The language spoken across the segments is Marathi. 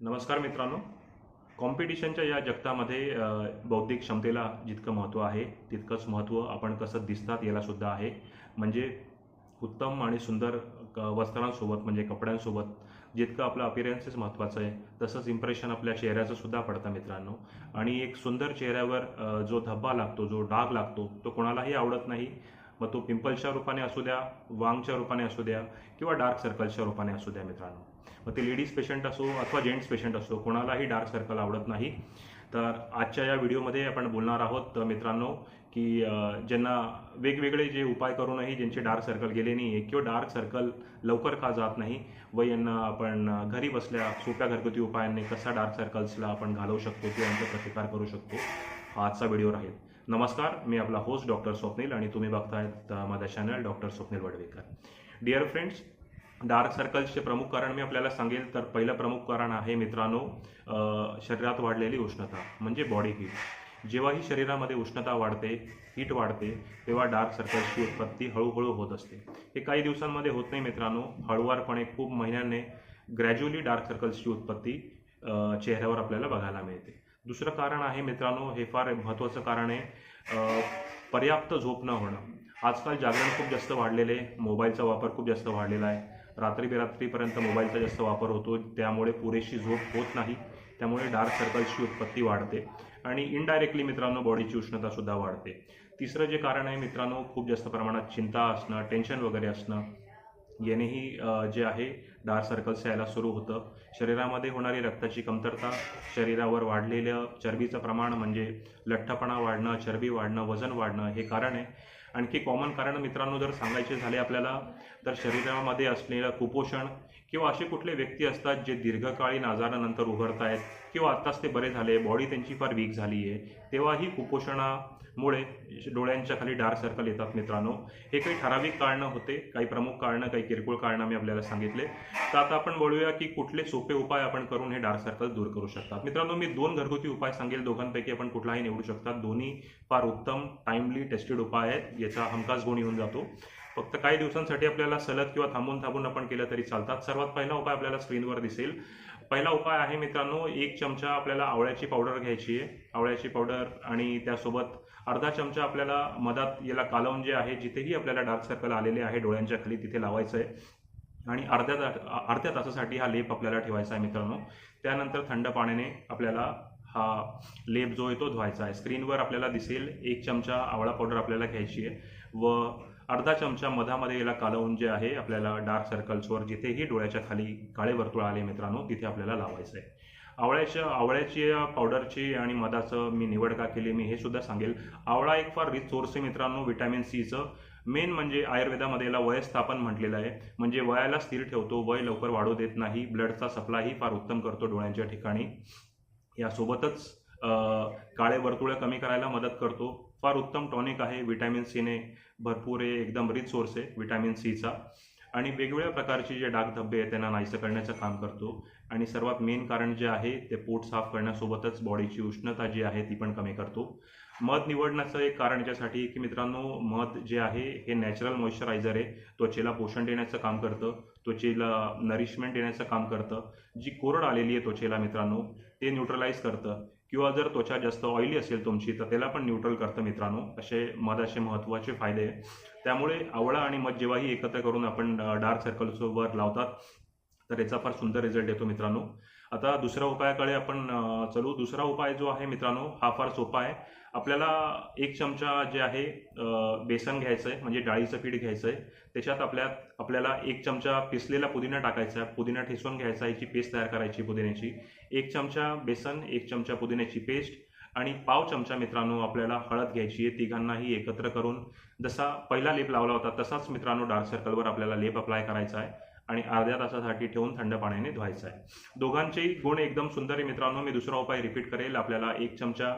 नमस्कार मित्रांनो. कॉम्पिटिशनच्या या जगतामध्ये बौद्धिक क्षमतेला जितकं महत्त्व आहे तितकंच महत्त्व आपण कसं दिसतात यालासुद्धा आहे. म्हणजे उत्तम आणि सुंदर क- वस्त्रांसोबत म्हणजे कपड्यांसोबत जितकं आपलं अपिरियन्सेस महत्त्वाचं आहे तसंच इम्प्रेशन आपल्या चेहऱ्याचं सुद्धा पडतं मित्रांनो. आणि एक सुंदर चेहऱ्यावर जो धब्बा लागतो जो डाग लागतो तो कोणालाही आवडत नाही. मग तो पिंपल्सच्या रूपाने असू द्या वांगच्या रूपाने असू द्या किंवा डार्क सर्कल्सच्या रूपाने असू द्या मित्रांनो. मग ते लेडीज पेशंट असो अथवा जेंट्स पेशंट असो कोणालाही डार्क सर्कल आवडत नाही. तर आजच्या या व्हिडिओमध्ये आपण बोलणार आहोत मित्रांनो की ज्यांना वेगवेगळे जे उपाय करूनही ज्यांचे डार्क सर्कल गेले नाही आहे किंवा डार्क सर्कल लवकर का जात नाही व यांना आपण घरी बसल्या सोप्या घरगुती उपायांनी कसा डार्क सर्कल्सला आपण घालवू शकतो किंवा यांचा प्रतिकार करू शकतो हा आजचा व्हिडिओ राहील. नमस्कार मी आपला होस्ट डॉक्टर स्वप्नील आणि तुम्ही बघतायत माझा channel doctor Swapnil Wadvekar. Dear friends dark सर्कल्सचे प्रमुख कारण मी आपल्याला सांगेल तर पहिलं प्रमुख कारण आहे मित्रांनो शरीरात वाढलेली उष्णता म्हणजे बॉडी हीट जेव्हाही शरीरामध्ये उष्णता वाढते हीट वाढते तेव्हा डार्क सर्कल्सची उत्पत्ती हळूहळू होत असते. हे काही दिवसांमध्ये होत नाही मित्रांनो. हळूवारपणे खूप महिन्यांनी ग्रॅज्युअली डार्क सर्कल्सची उत्पत्ती चेहऱ्यावर आपल्याला बघायला मिळते. दुसरं कारण आहे मित्रांनो हे फार महत्त्वाचं कारण आहे पर्याप्त झोप न होणं. आजकाल जागरण खूप जास्त वाढलेले आहे मोबाईलचा वापर खूप जास्त वाढलेला आहे. रात्री बेरात्रीपर्यंत मोबाईलचा जास्त वापर होतो त्यामुळे पुरेशी झोप होत नाही. त्यामुळे डार्क सर्कल्सची उत्पत्ती वाढते आणि इनडायरेक्टली मित्रांनो बॉडीची उष्णतासुद्धा वाढते. तिसरं जे कारण आहे मित्रांनो खूप जास्त प्रमाणात चिंता असणं टेन्शन वगैरे असणं यानेही जे आहे डार्क सर्कल्स यायला सुरू होतं. शरीरामध्ये होणारी रक्ताची कमतरता शरीरावर वाढलेलं चरबीचं प्रमाण म्हणजे लठ्ठपणा वाढणं चरबी वाढणं वजन वाढणं हे कारण. आहे आणखी कॉमन कारण मित्रांनो जर सांगायचे झाले आपल्याला तर शरीरामध्ये असलेलं कुपोषण किंवा असे कुठले व्यक्ती असतात जे दीर्घकालीन आजारानंतर उभरत आहेत किंवा आत्ताच ते बरे झाले बॉडी त्यांची फार वीक झाली आहे तेव्हाही कुपोषणामुळे डोळ्यांच्या खाली डार्क सर्कल येतात मित्रांनो. हे काही ठराविक कारणं होते काही प्रमुख कारणं काही किरकोळ कारणं मी आपल्याला सांगितले. तर आता आपण बोलूया की कुठले सोपे उपाय आपण करून हे डार्क सर्कल दूर करू शकतात. मित्रांनो मी दोन घरगुती उपाय सांगेल. दोघांपैकी आपण कुठलाही निवडू शकतात. दोन्ही फार उत्तम टाइमली टेस्टेड उपाय आहेत. याचा हमखास गुण येऊन जातो. फक्त काही दिवसांसाठी आपल्याला सलग किंवा थांबून थांबून आपण केलं तरी चालतात. सर्वात पहिला उपाय आपल्याला स्क्रीनवर दिसेल. पहिला उपाय आहे मित्रांनो एक चमचा आपल्याला आवळ्याची पावडर घ्यायची आहे. आवळ्याची पावडर आणि त्यासोबत अर्धा चमचा आपल्याला मधात याला कालवून जे आहे जिथेही आपल्याला डार्क सर्कल आलेले आहे डोळ्यांच्या खाली तिथे लावायचं आहे आणि अर्ध्या ता अर्ध्या तासासाठी हा लेप आपल्याला ठेवायचा आहे मित्रांनो. त्यानंतर थंड पाण्याने आपल्याला हा लेप जो आहे तो धुवायचा आहे. स्क्रीनवर आपल्याला दिसेल एक चमचा आवळा पावडर आपल्याला घ्यायची आहे. व अर्धा चमचा मधामध्ये याला कालवून जे आहे आपल्याला डार्क सर्कल्सवर जिथेही डोळ्याच्या खाली काळे वर्तुळ आले मित्रांनो तिथे आपल्याला लावायचं आहे आवळ्याच्या आवळ्याची पावडरची आणि मधाचं मी निवड का केली मी हे सुद्धा सांगेल. आवळा एक फार रिच सोर्स आहे मित्रांनो विटॅमिन सीचं मेन म्हणजे आयुर्वेदामध्ये याला वयस्थापन म्हटलेलं आहे. म्हणजे वयाला स्थिर ठेवतो वय लवकर वाढू देत नाही ब्लडचा सप्लायही फार उत्तम करतो डोळ्यांच्या ठिकाणी. यासोबतच काळे वर्तुळे कमी करायला मदत करतो. फार उत्तम टॉनिक आहे व्हिटॅमिन सीने भरपूर आहे एकदम रिच सोर्स आहे विटॅमिन सीचा आणि वेगवेगळ्या प्रकारचे जे डाग धब्बे आहेत त्यांना नाहीसं करण्याचं काम करतो. आणि सर्वात मेन कारण जे आहे ते पोट साफ करण्यासोबतच बॉडीची उष्णता जी आहे ती पण कमी करतो. मध निवडण्याचं एक कारण याच्यासाठी की मित्रांनो मध जे आहे हे नॅचरल मॉइश्चरायझर आहे. त्वचेला पोषण देण्याचं काम करतं. त्वचेला नरिशमेंट देण्याचं काम करतं. जी कोरड आलेली आहे त्वचेला मित्रांनो ते न्यूट्रलाइज करतं. किंवा जर त्वचा जास्त ऑइली असेल तुमची तर त्याला पण न्यूट्रल करतं मित्रांनो. असे मध असे महत्त्वाचे फायदे आहे त्यामुळे आवळा आणि मध जेव्हाही एकत्र करून आपण डार्क सर्कल्सवर लावतात तर याचा फार सुंदर रिझल्ट येतो मित्रांनो. आता दुसऱ्या उपायाकडे आपण चलू. दुसरा उपाय जो आहे मित्रांनो हा फार सोपा आहे. आपल्याला एक चमचा जे आहे बेसन घ्यायचं आहे म्हणजे डाळीचं पीठ घ्यायचं आहे त्याच्यात आपल्या आपल्याला एक चमचा पिसलेला पुदिना टाकायचा. आहे पुदिना ठेचून घ्यायचा याची पेस्ट तयार करायची पुदिन्याची. एक चमचा बेसन एक चमचा पुदिन्याची पेस्ट आणि पाव चमचा मित्रांनो आपल्याला हळद घ्यायची आहे. तिघांनाही एकत्र करून जसा पहिला लेप लावला होता तसाच मित्रांनो डार्क सर्कलवर आपल्याला लेप अप्लाय करायचा आहे. आणि अर्ध्या तासासाठी ठेवून थंड पाण्याने धुवायचं आहे. दोघांचेही गुण एकदम सुंदर आहे मित्रांनो. मी दुसरा उपाय रिपीट करेल. आपल्याला एक चमचा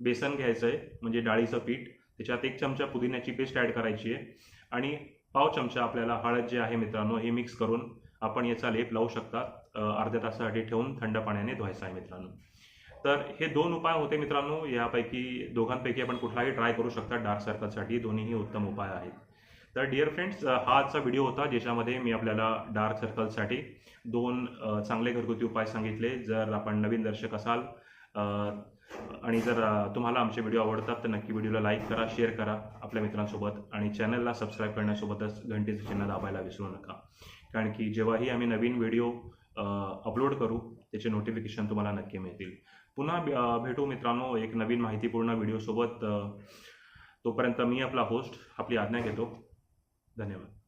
बेसन घ्यायचं आहे म्हणजे डाळीचं पीठ. त्याच्यात एक चमचा पुदिन्याची पेस्ट ॲड करायची आहे. आणि पाव चमचा आपल्याला हळद जे आहे मित्रांनो हे मिक्स करून आपण याचा लेप लावू शकता. अर्ध्या तासासाठी ठेवून थंड पाण्याने धुवायचं आहे मित्रांनो. तर हे दोन उपाय होते मित्रांनो. यापैकी दोघांपैकी आपण कुठलाही ट्राय करू शकता. डार्क सर्कलसाठी दोन्हीही उत्तम उपाय आहेत. तर डिअर फ्रेंड्स हा आजचा व्हिडिओ होता ज्याच्यामध्ये मी आपल्याला डार्क सर्कलसाठी दोन चांगले घरगुती उपाय सांगितले. जर आपण नवीन दर्शक असाल आणि जर तुम्हाला आमचे व्हिडिओ आवडतात तर नक्की व्हिडिओला लाईक करा शेअर करा आपल्या मित्रांसोबत आणि चॅनलला सबस्क्राईब करण्यासोबतच घंटेचं चिन्ह दाबायला विसरू नका. कारण की जेव्हाही आम्ही नवीन व्हिडिओ अपलोड करू त्याचे नोटिफिकेशन तुम्हाला नक्की मिळतील. पुन्हा भेटू मित्रांनो एक नवीन माहितीपूर्ण व्हिडिओसोबत तोपर्यंत मी आपला होस्ट आपली आज्ञा घेतो. धन्यवाद